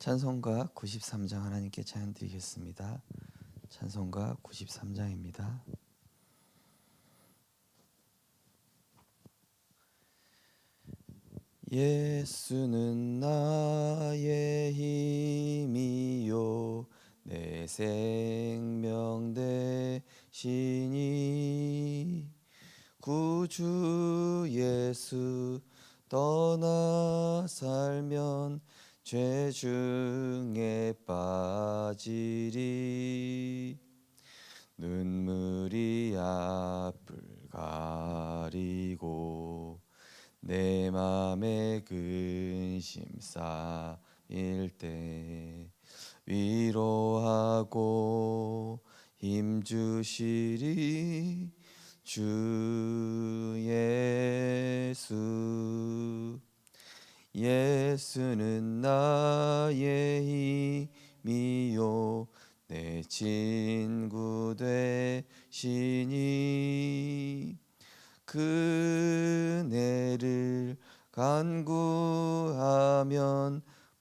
찬송가 93장 하나님께 찬양 드리겠습니다. 찬송가 93장입니다. 예수는 나의 힘이요 내 생명 되시니 구주 예수 떠나 살면 죄 중에 빠지리. 눈물이 앞을 가리고 내 맘에 근심 쌓일 때 위로하고 힘 주시리. 주 예수 예수는 나의 힘이요. 내 친구 되시니 그네를 간구하면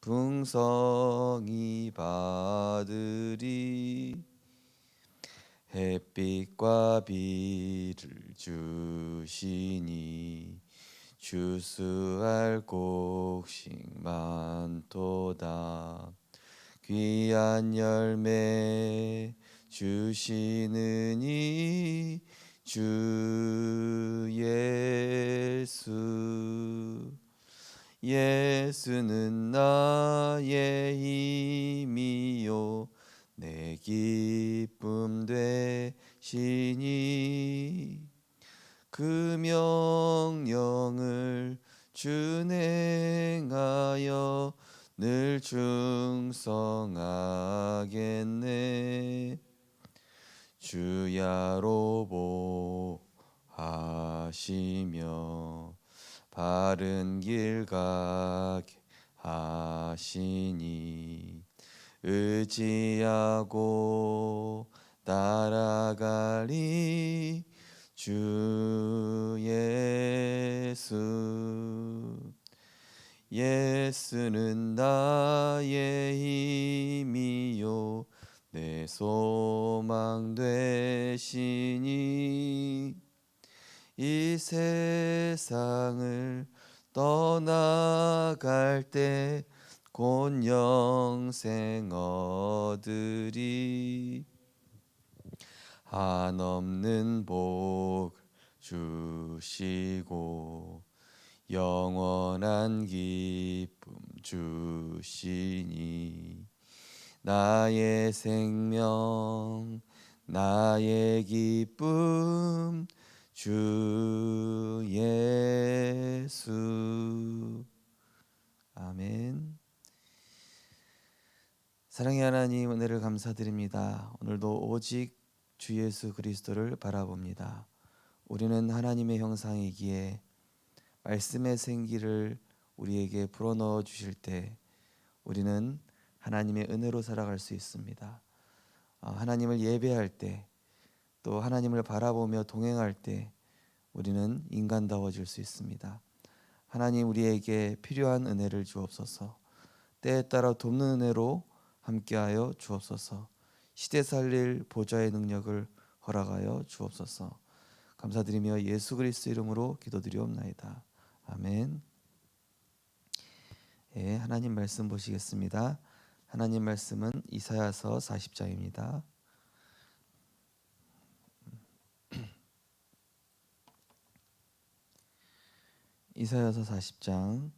풍성이 받으리. 햇빛과 비를 주시니 주수할 곡식 많도다. 귀한 열매 주시느니 주 예수. 예수는 나의 힘이요. 내 기쁨 되시니 그 명령을 준행하여 늘 충성하겠네. 주야로 보하시며 바른 길 가게 하시니 의지하고 따라가리 주 예수 예수는 나의 힘이요. 내 소망 되시니 이 세상을 떠나갈 때 곧 영생 얻으리 한없는 복 주시고 영원한 기쁨 주시니 나의 생명 나의 기쁨 주 예수. 아멘. 사랑의 하나님 은혜를 감사드립니다. 오늘도 오직 주 예수 그리스도를 바라봅니다 우리는 하나님의 형상이기에 말씀의 생기를 우리에게 불어넣어 주실 때 우리는 하나님의 은혜로 살아갈 수 있습니다. 어, 하나님을 예배할 때 또 하나님을 바라보며 동행할 때 우리는 인간다워질 수 있습니다. 하나님 우리에게 필요한 은혜를 주옵소서. 때에 따라 돕는 은혜로 함께하여 주옵소서. 시대 살릴 보좌의 능력을 허락하여 주옵소서. 감사드리며 예수 그리스도 이름으로 기도드리옵나이다. 아멘. 예, 하나님 말씀 보시겠습니다. 하나님 말씀은 이사야서 40장입니다. 이사야서 40장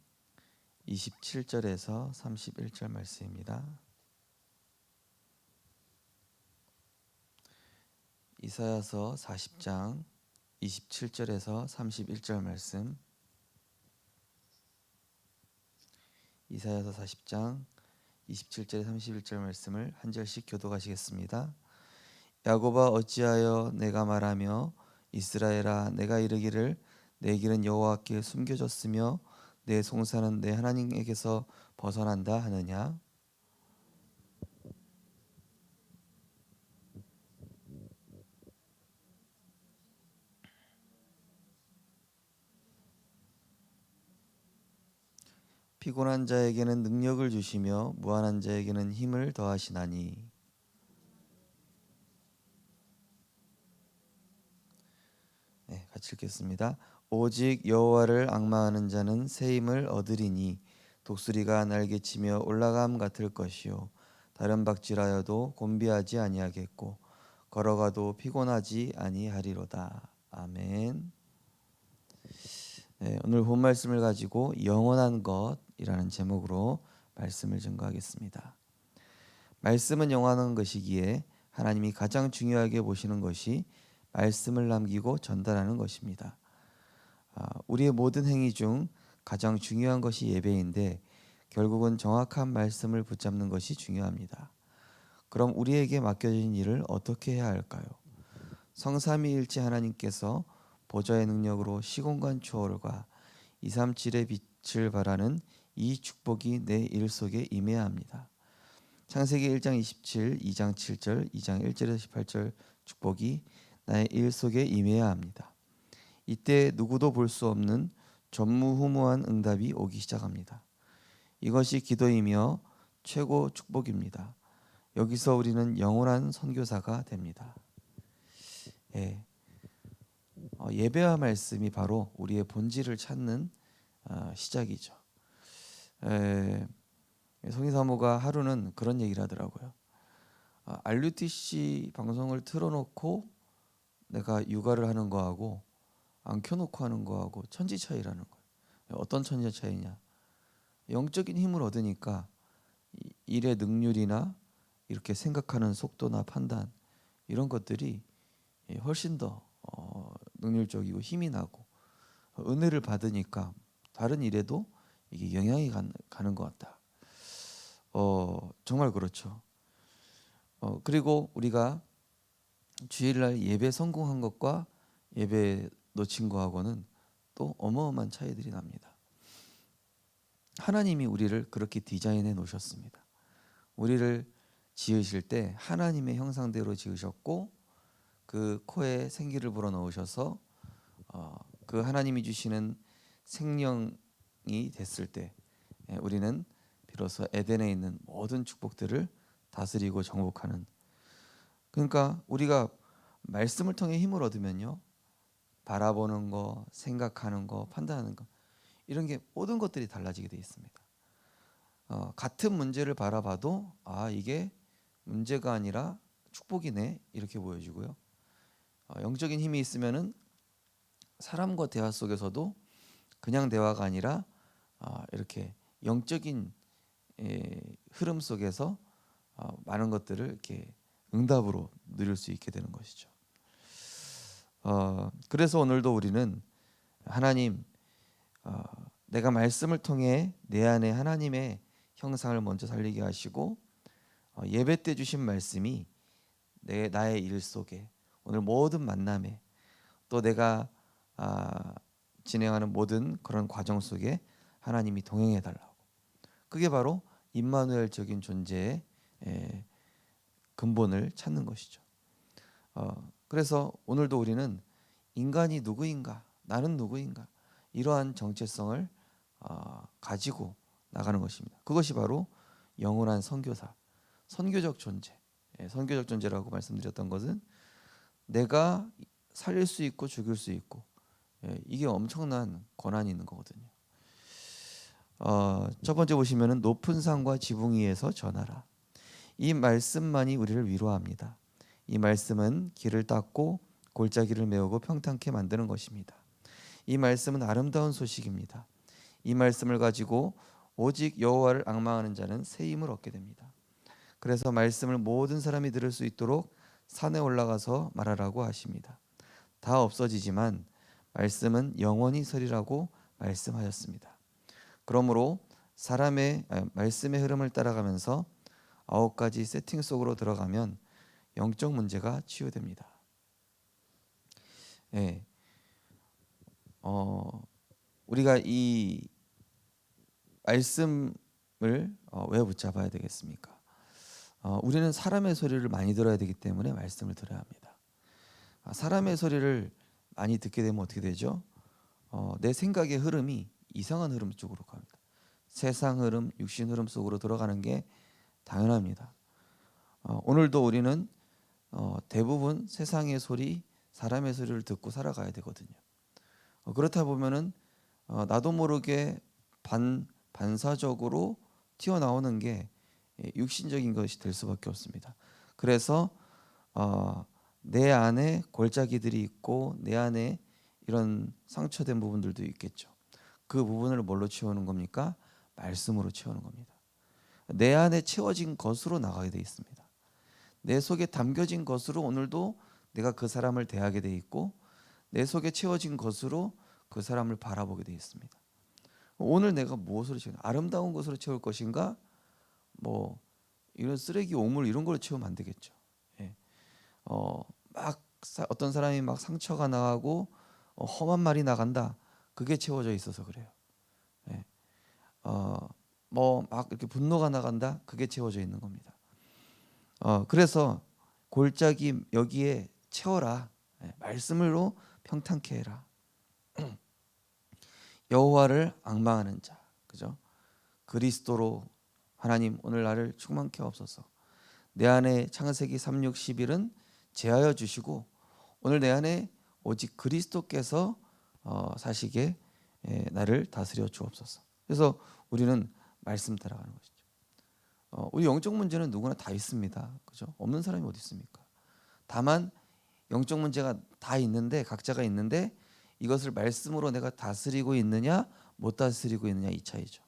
27절에서 31절 말씀입니다. 이사야서 40장 27절에서 31절 말씀 이사야서 40장 27절에 31절 말씀을 한 절씩 교독하시겠습니다. 야곱아 어찌하여 내가 말하며 이스라엘아 내가 이르기를 내 길은 여호와께 숨겨졌으며 내 송사는 내 하나님에게서 벗어난다 하느냐 피곤한 자에게는 능력을 주시며 무한한 자에게는 힘을 더하시나니 네, 같이 읽겠습니다. 오직 여호와를 악마하는 자는 새 힘을 얻으리니 독수리가 날개치며 올라감 같을 것이요 다른 박질하여도 곤비하지 아니하겠고 걸어가도 피곤하지 아니하리로다. 아멘. 네, 오늘 본 말씀을 가지고 영원한 것 이라는 제목으로 말씀을 증거하겠습니다. 말씀은 영원한 것이기에 하나님이 가장 중요하게 보시는 것이 말씀을 남기고 전달하는 것입니다. 아, 우리의 모든 행위 중 가장 중요한 것이 예배인데 결국은 정확한 말씀을 붙잡는 것이 중요합니다. 그럼 우리에게 맡겨진 일을 어떻게 해야 할까요? 성삼위일체 하나님께서 보좌의 능력으로 시공간 초월과 237의 빛을 발하는 이 축복이 내 일 속에 임해야 합니다. 창세기 1장 27, 2장 7절, 2장 1절에서 18절 축복이 나의 일 속에 임해야 합니다. 이때 누구도 볼 수 없는 전무후무한 응답이 오기 시작합니다. 이것이 기도이며 최고 축복입니다. 여기서 우리는 영원한 선교사가 됩니다. 예. 어, 예배와 말씀이 바로 우리의 본질을 찾는 어, 시작이죠. 에, 성의사모가 하루는 그런 얘기를 하더라고요. 아, RUTC 방송을 틀어놓고 내가 육아를 하는 거하고 안 켜놓고 하는 거하고 천지 차이라는 거예요. 어떤 천지 차이냐? 영적인 힘을 얻으니까 이- 일의 능률이나 이렇게 생각하는 속도나 판단 이런 것들이 예, 훨씬 더 어, 능률적이고 힘이 나고 은혜를 받으니까 다른 일에도 이게 영향이 간- 가는 것 같다. 어 정말 그렇죠. 어 그리고 우리가 주일날 예배 성공한 것과 예배 놓친 거하고는 또 어마어마한 차이들이 납니다. 하나님이 우리를 그렇게 디자인해 놓으셨습니다. 우리를 지으실 때 하나님의 형상대로 지으셨고 그 코에 생기를 불어 넣으셔서 어, 그 하나님이 주시는 생명이 됐을 때 예, 우리는 비로소 에덴에 있는 모든 축복들을 다스리고 정복하는 그러니까 우리가 말씀을 통해 힘을 얻으면요 바라보는 거, 생각하는 거, 판단하는 거 이런 게 모든 것들이 달라지게 돼 있습니다. 어, 같은 문제를 바라봐도 아 이게 문제가 아니라 축복이네 이렇게 보여지고요. 어, 영적인 힘이 있으면은 사람과 대화 속에서도 그냥 대화가 아니라 어, 이렇게 영적인 에, 흐름 속에서 어, 많은 것들을 이렇게 응답으로 누릴 수 있게 되는 것이죠. 어, 그래서 오늘도 우리는 하나님 어, 내가 말씀을 통해 내 안에 하나님의 형상을 먼저 살리게 하시고 어, 예배 때 주신 말씀이 내 나의 일 속에 오늘 모든 만남에 또 내가 아, 진행하는 모든 그런 과정 속에 하나님이 동행해 달라고. 그게 바로 임마누엘적인 존재의 에, 근본을 찾는 것이죠. 어, 그래서 오늘도 우리는 인간이 누구인가, 나는 누구인가 이러한 정체성을 어, 가지고 나가는 것입니다. 그것이 바로 영원한 선교사, 선교적 존재. 예, 선교적 존재라고 말씀드렸던 것은 내가 살릴 수 있고 죽일 수 있고 예, 이게 엄청난 권한이 있는 거거든요. 어, 첫 번째 보시면은 높은 산과 지붕 위에서 전하라. 이 말씀만이 우리를 위로합니다. 이 말씀은 길을 닦고 골짜기를 메우고 평탄케 만드는 것입니다. 이 말씀은 아름다운 소식입니다. 이 말씀을 가지고 오직 여호와를 악망하는 자는 새 힘을 얻게 됩니다. 그래서 말씀을 모든 사람이 들을 수 있도록 산에 올라가서 말하라고 하십니다. 다 없어지지만 말씀은 영원히 서리라고 말씀하였습니다. 그러므로 사람의 아, 말씀의 흐름을 따라가면서 아홉 가지 세팅 속으로 들어가면 영적 문제가 치유됩니다. 예. 어, 우리가 이 말씀을 어, 왜 붙잡아야 되겠습니까? 어, 우리는 사람의 소리를 많이 들어야 되기 때문에 말씀을 들어야 합니다. 아, 사람의 소리를 많이 듣게 되면 어떻게 되죠? 어, 내 생각의 흐름이 이상한 흐름 쪽으로 갑니다. 세상 흐름, 육신 흐름 속으로 들어가는 게 당연합니다. 어, 오늘도 우리는 어, 대부분 세상의 소리, 사람의 소리를 듣고 살아가야 되거든요. 어, 그렇다 보면은 어, 나도 모르게 반 반사적으로 튀어나오는 게 예, 육신적인 것이 될 수밖에 없습니다. 그래서 어, 내 안에 골짜기들이 있고 내 안에 이런 상처된 부분들도 있겠죠. 그 부분을 뭘로 채우는 겁니까? 말씀으로 채우는 겁니다. 내 안에 채워진 것으로 나가게 돼 있습니다. 내 속에 담겨진 것으로 오늘도 내가 그 사람을 대하게 돼 있고 내 속에 채워진 것으로 그 사람을 바라보게 돼 있습니다. 오늘 내가 무엇으로 채우 아름다운 것으로 채울 것인가? 뭐 이런 쓰레기 오물 이런 걸로 채우면 안 되겠죠. 예. 어, 막 사, 어떤 사람이 막 상처가 나가고 어, 험한 말이 나간다. 그게 채워져 있어서 그래요. 예. 어, 뭐 막 이렇게 분노가 나간다. 그게 채워져 있는 겁니다. 어, 그래서 골짜기 여기에 채워라. 예. 말씀으로 평탄케 해라. 여호와를 악망하는 자, 그죠? 그리스도로 하나님 오늘 나를 충만케 하옵소서. 내 안에 창세기 3, 6, 11은 제하여 주시고 오늘 내 안에 오직 그리스도께서 어, 사시게 예, 나를 다스려 주옵소서. 그래서 우리는 말씀 따라가는 것이죠. 어, 우리 영적 문제는 누구나 다 있습니다. 그죠? 없는 사람이 어디 있습니까? 다만 영적 문제가 다 있는데 각자가 있는데 이것을 말씀으로 내가 다스리고 있느냐 못 다스리고 있느냐 이 차이죠.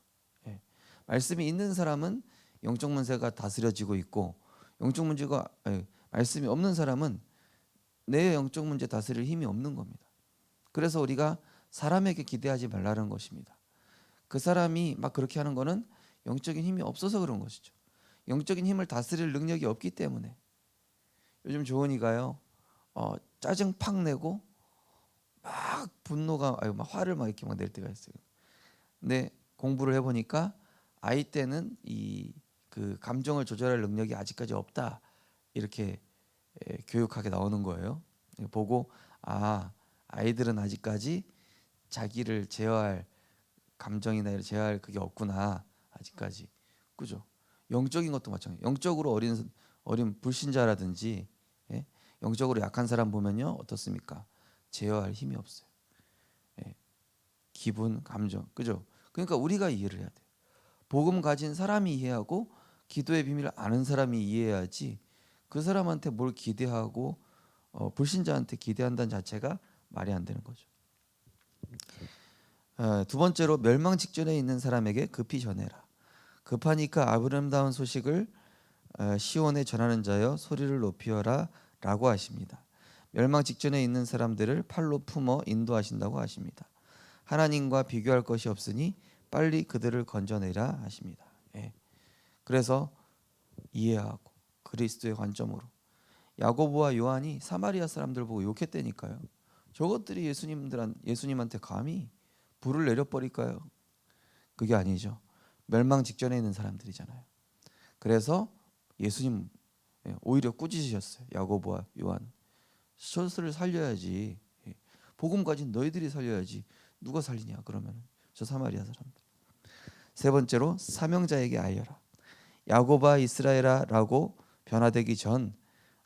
예. 말씀이 있는 사람은 영적 문제가 다스려지고 있고 영적 문제가 아니, 말씀이 없는 사람은 내 영적 문제 다스릴 힘이 없는 겁니다. 그래서 우리가 사람에게 기대하지 말라는 것입니다. 그 사람이 막 그렇게 하는 거는 영적인 힘이 없어서 그런 것이죠. 영적인 힘을 다스릴 능력이 없기 때문에 요즘 조은이가요 어, 짜증 팍 내고 막 분노가 아유 막 화를 막 이렇게 막 낼 때가 있어요. 근데 공부를 해보니까 아이 때는 이 그 감정을 조절할 능력이 아직까지 없다 이렇게 에, 교육하게 나오는 거예요. 보고 아 아이들은 아직까지 자기를 제어할 감정이나 제어할 그게 없구나 아직까지 그죠? 영적인 것도 마찬가지. 영적으로 어린 어린 불신자라든지 예? 영적으로 약한 사람 보면요 어떻습니까? 제어할 힘이 없어요. 예. 기분, 감정, 그죠? 그러니까 우리가 이해를 해야 돼요. 복음 가진 사람이 이해하고 기도의 비밀을 아는 사람이 이해해야지 그 사람한테 뭘 기대하고 어, 불신자한테 기대한다는 자체가 말이 안 되는 거죠. 어, 두 번째로 멸망 직전에 있는 사람에게 급히 전해라. 급하니까 아브람다운 소식을 어, 시온에 전하는 자여 소리를 높이어라라고 하십니다. 멸망 직전에 있는 사람들을 팔로 품어 인도하신다고 하십니다. 하나님과 비교할 것이 없으니 빨리 그들을 건져내라 하십니다. 예. 그래서 이해하고 그리스도의 관점으로 야고보와 요한이 사마리아 사람들 보고 욕했다니까요. 저것들이 예수님들한 예수님한테 감히 불을 내려 버릴까요? 그게 아니죠. 멸망 직전에 있는 사람들이잖아요. 그래서 예수님 예, 오히려 꾸짖으셨어요. 야고보와 요한. 저들을 살려야지. 예, 복음 가진 너희들이 살려야지. 누가 살리냐 그러면 저 사마리아 사람들. 세 번째로 사명자에게 알려라. 야고바 이스라엘아라고 변화되기 전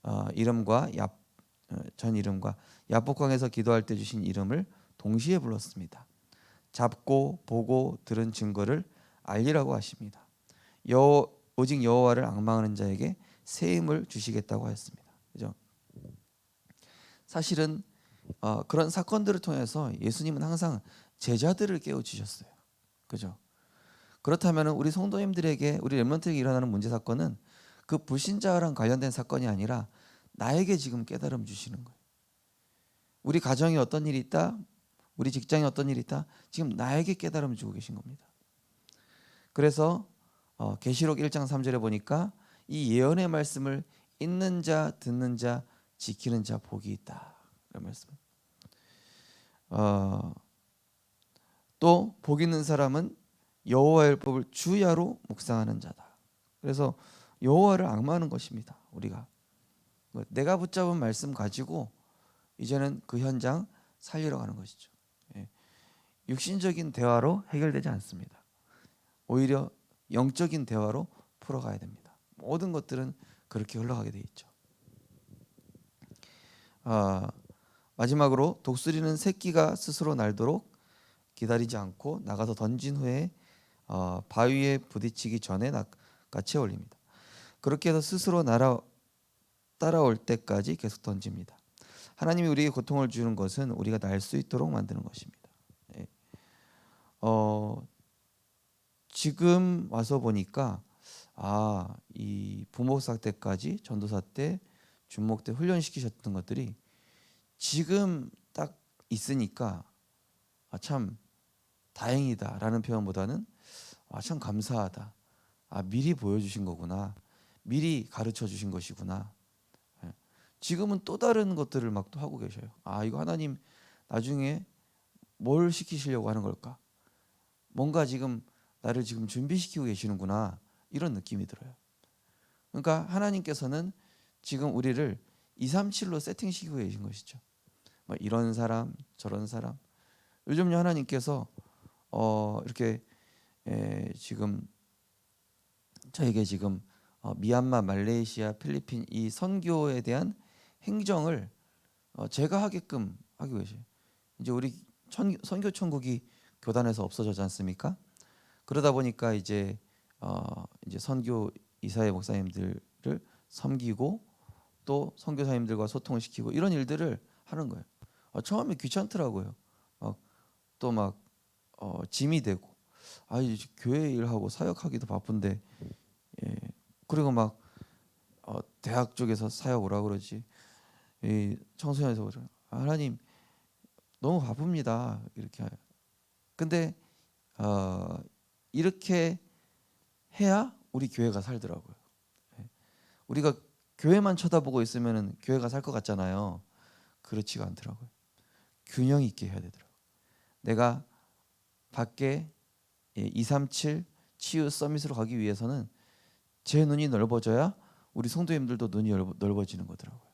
어, 이름과 야, 어, 전 이름과 야복강에서 기도할 때 주신 이름을 동시에 불렀습니다. 잡고 보고 들은 증거를 알리라고 하십니다. 여 오직 여호와를 악망하는 자에게 새 힘을 주시겠다고 하였습니다. 그죠? 사실은 어, 그런 사건들을 통해서 예수님은 항상 제자들을 깨워 주셨어요. 그죠? 그렇다면 우리 성도님들에게 우리 렘넌트에게 일어나는 문제 사건은 그 불신자랑 관련된 사건이 아니라 나에게 지금 깨달음 주시는 거예요. 우리 가정에 어떤 일이 있다, 우리 직장에 어떤 일이 있다, 지금 나에게 깨달음 주고 계신 겁니다. 그래서 어, 계시록 1장 3절에 보니까 이 예언의 말씀을 읽는 자, 듣는 자, 지키는 자 복이 있다. 그런 말씀. 어, 또복 있는 사람은 여호와의 율법을 주야로 묵상하는 자다. 그래서 여호와를 악마하는 것입니다. 우리가 내가 붙잡은 말씀 가지고 이제는 그 현장 살리러 가는 것이죠. 예. 육신적인 대화로 해결되지 않습니다. 오히려 영적인 대화로 풀어가야 됩니다. 모든 것들은 그렇게 흘러가게 돼 있죠. 아, 마지막으로 독수리는 새끼가 스스로 날도록 기다리지 않고 나가서 던진 후에 어, 바위에 부딪히기 전에 낚아채 올립니다. 그렇게 해서 스스로 날아 따라올 때까지 계속 던집니다. 하나님이 우리에게 고통을 주는 것은 우리가 날 수 있도록 만드는 것입니다. 예. 어, 지금 와서 보니까 아, 이 부목사 때까지 전도사 때 준목 때 훈련시키셨던 것들이 지금 딱 있으니까 아, 참 다행이다라는 표현보다는 아, 참 감사하다. 아, 미리 보여주신 거구나. 미리 가르쳐 주신 것이구나. 예. 지금은 또 다른 것들을 막 또 하고 계셔요. 아, 이거 하나님 나중에 뭘 시키시려고 하는 걸까? 뭔가 지금 나를 지금 준비시키고 계시는구나. 이런 느낌이 들어요. 그러니까 하나님께서는 지금 우리를 237로 세팅시키고 계신 것이죠. 뭐 이런 사람, 저런 사람. 요즘요 하나님께서 어 이렇게 에, 지금 저에게 지금 어, 미얀마, 말레이시아, 필리핀 이 선교에 대한 행정을 어, 제가 하게끔 하고 계세요. 이제 우리 천, 선교 천국이 교단에서 없어졌지 않습니까? 그러다 보니까 이제 어, 이제 선교 이사회 목사님들을 섬기고 또 선교사님들과 소통을 시키고 이런 일들을 하는 거예요. 어, 처음에 귀찮더라고요. 또막 어, 짐이 되고 아 이제 교회 일하고 사역하기도 바쁜데 예. 그리고 막 어, 대학 쪽에서 사역 오라 그러지 이 청소년에서 그래 아, 하나님 너무 바쁩니다 이렇게 근데 어, 이렇게 해야 우리 교회가 살더라고요. 예. 우리가 교회만 쳐다보고 있으면은 교회가 살 것 같잖아요. 그렇지가 않더라고요. 균형 있게 해야 되더라고요. 내가 밖에 237 치유 서밋으로 가기 위해서는 제 눈이 넓어져야 우리 성도님들도 눈이 넓어지는 거더라고요.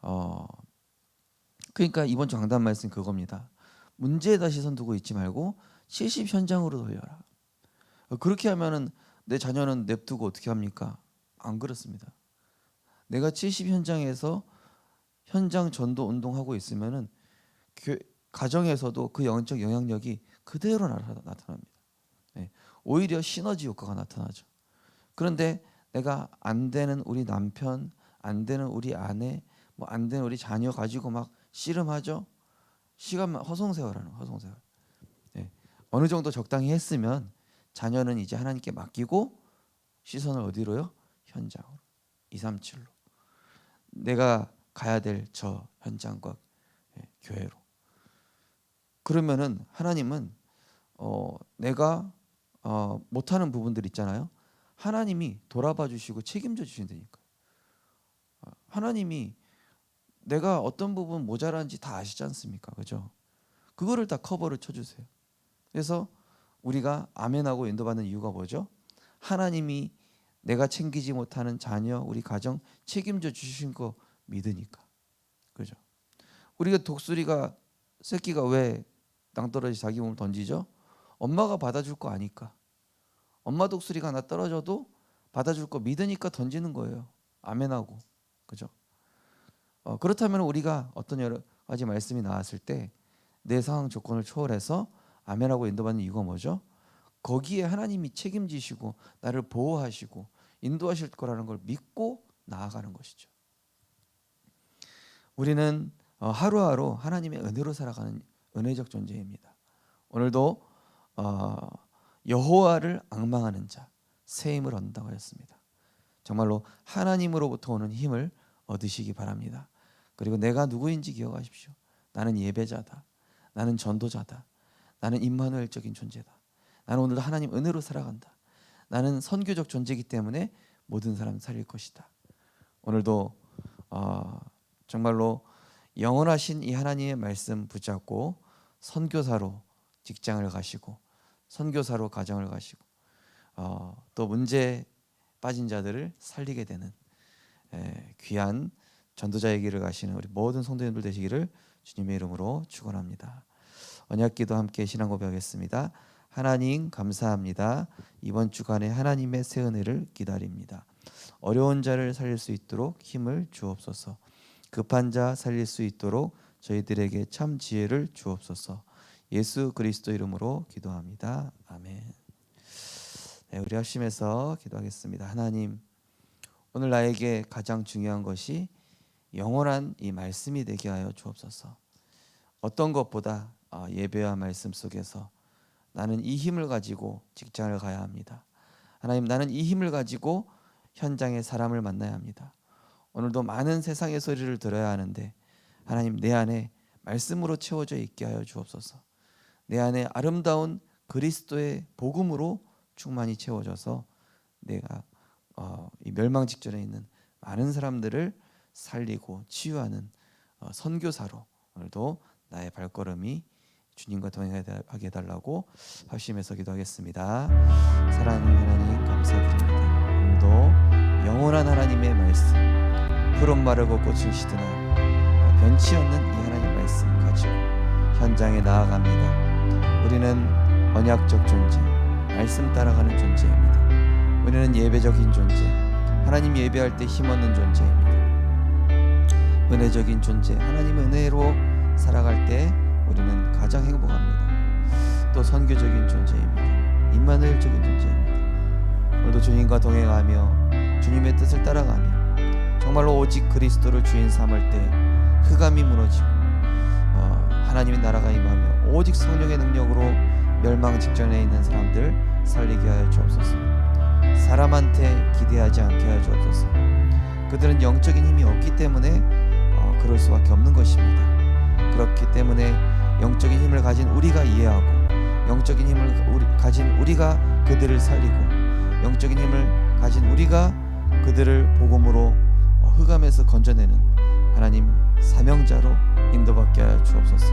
어, 그러니까 이번 주 강단 말씀 그겁니다. 문제에다 시선 두고 있지 말고 70 현장으로 돌려라. 어, 그렇게 하면은 내 자녀는 냅두고 어떻게 합니까? 안 그렇습니다. 내가 70 현장에서 현장 전도 운동하고 있으면은 가정에서도 그 영적 영향력이 그대로 나타납니다. 네. 오히려 시너지 효과가 나타나죠. 그런데 내가 안 되는 우리 남편, 안 되는 우리 아내, 뭐안 되는 우리 자녀 가지고 막 씨름하죠. 시간만 허송세월하는 허송세월. 네. 어느 정도 적당히 했으면 자녀는 이제 하나님께 맡기고 시선을 어디로요? 현장으로. 237로. 내가 가야 될 저 현장과 예, 교회로. 그러면은 하나님은 어, 내가 어, 못하는 부분들 있잖아요. 하나님이 돌아봐 주시고 책임져 주신다니까. 어, 하나님이 내가 어떤 부분 모자란지 다 아시지 않습니까? 그죠? 그거를 다 커버를 쳐주세요. 그래서 우리가 아멘하고 인도받는 이유가 뭐죠? 하나님이 내가 챙기지 못하는 자녀, 우리 가정 책임져 주신 거 믿으니까. 그죠? 우리가 독수리가 새끼가 왜 낭떠러지 자기 몸을 던지죠? 엄마가 받아줄 거 아니까. 엄마 독수리가 하나 떨어져도 받아줄 거 믿으니까 던지는 거예요. 아멘하고. 그죠? 어, 그렇다면 우리가 어떤 여러 가지 말씀이 나왔을 때 내 상황 조건을 초월해서 아멘하고 인도받는 이유가 뭐죠? 거기에 하나님이 책임지시고 나를 보호하시고 인도하실 거라는 걸 믿고 나아가는 것이죠. 우리는 어, 하루하루 하나님의 은혜로 살아가는 은혜적 존재입니다. 오늘도 어, 여호와를 악망하는 자 새 힘을 얻는다고 하였습니다. 정말로 하나님으로부터 오는 힘을 얻으시기 바랍니다. 그리고 내가 누구인지 기억하십시오. 나는 예배자다. 나는 전도자다. 나는 임마누엘적인 존재다. 나는 오늘도 하나님 은혜로 살아간다. 나는 선교적 존재이기 때문에 모든 사람 살릴 것이다. 오늘도 어, 정말로 영원하신 이 하나님의 말씀 붙잡고 선교사로 직장을 가시고 선교사로 가정을 가시고 어, 또 문제 빠진 자들을 살리게 되는 에, 귀한 전도자의 길을 가시는 우리 모든 성도님들 되시기를 주님의 이름으로 축원합니다. 언약기도 함께 신앙 고백하겠습니다. 하나님 감사합니다. 이번 주간에 하나님의 새 은혜를 기다립니다. 어려운 자를 살릴 수 있도록 힘을 주옵소서. 급한 자 살릴 수 있도록 저희들에게 참 지혜를 주옵소서. 예수 그리스도 이름으로 기도합니다. 아멘. 네, 우리 합심해서 기도하겠습니다. 하나님, 오늘 나에게 가장 중요한 것이 영원한 이 말씀이 되게 하여 주옵소서. 어떤 것보다 아, 예배와 말씀 속에서 나는 이 힘을 가지고 직장을 가야 합니다. 하나님, 나는 이 힘을 가지고 현장에 사람을 만나야 합니다. 오늘도 많은 세상의 소리를 들어야 하는데 하나님 내 안에 말씀으로 채워져 있게 하여 주옵소서. 내 안에 아름다운 그리스도의 복음으로 충만히 채워져서 내가 어, 이 멸망 직전에 있는 많은 사람들을 살리고 치유하는 어, 선교사로 오늘도 나의 발걸음이 주님과 동행하게 해달라고 합심해서 기도하겠습니다. 사랑하는 하나님 감사드립니다. 오늘도 영원한 하나님의 말씀 푸른 말을 걷고 칠시드나 변치 않는 이 하나님 말씀 가지고 현장에 나아갑니다. 우리는 언약적 존재, 말씀 따라가는 존재입니다. 우리는 예배적인 존재, 하나님 예배할 때 힘없는 존재입니다. 은혜적인 존재, 하나님 은혜로 살아갈 때 우리는 가장 행복합니다. 또 선교적인 존재입니다. 임마누엘적인 존재입니다. 오늘도 주님과 동행하며 주님의 뜻을 따라가며 정말로 오직 그리스도를 주인 삼을 때 흑암이 무너지고 어, 하나님의 나라가 임하며 오직 성령의 능력으로 멸망 직전에 있는 사람들 살리게 하여 주옵소서. 사람한테 기대하지 않게 하여 주옵소서. 그들은 영적인 힘이 없기 때문에 어, 그럴 수밖에 없는 것입니다. 그렇기 때문에 영적인 힘을 가진 우리가 이해하고 영적인 힘을 가진 우리가 그들을 살리고 영적인 힘을 가진 우리가 그들을 복음으로 어, 흑암에서 건져내는 하나님 사명자로 인도받게 하여 주옵소서.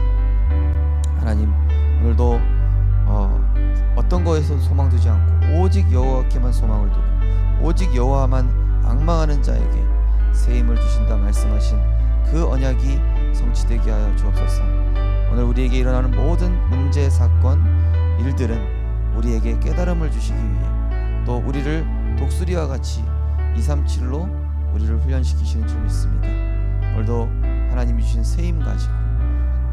하나님 오늘도 어, 어떤 거에서 소망 두지 않고 오직 여호와께만 소망을 두고 오직 여호와만 악망하는 자에게 새 힘을 주신다 말씀하신 그 언약이 성취되게 하여 주옵소서. 오늘 우리에게 일어나는 모든 문제 사건 일들은 우리에게 깨달음을 주시기 위해 또 우리를 독수리와 같이 237로 우리를 훈련시키시는 줄 믿습니다. 오늘도 하나님이 주신 새힘 가지고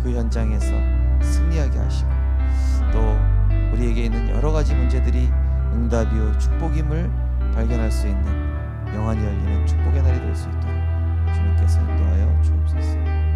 그 현장에서 승리하게 하시고 또 우리에게 있는 여러 가지 문제들이 응답이요 축복임을 발견할 수 있는 영안이 열리는 축복의 날이 될 수 있도록 주님께서 인도하여 주옵소서.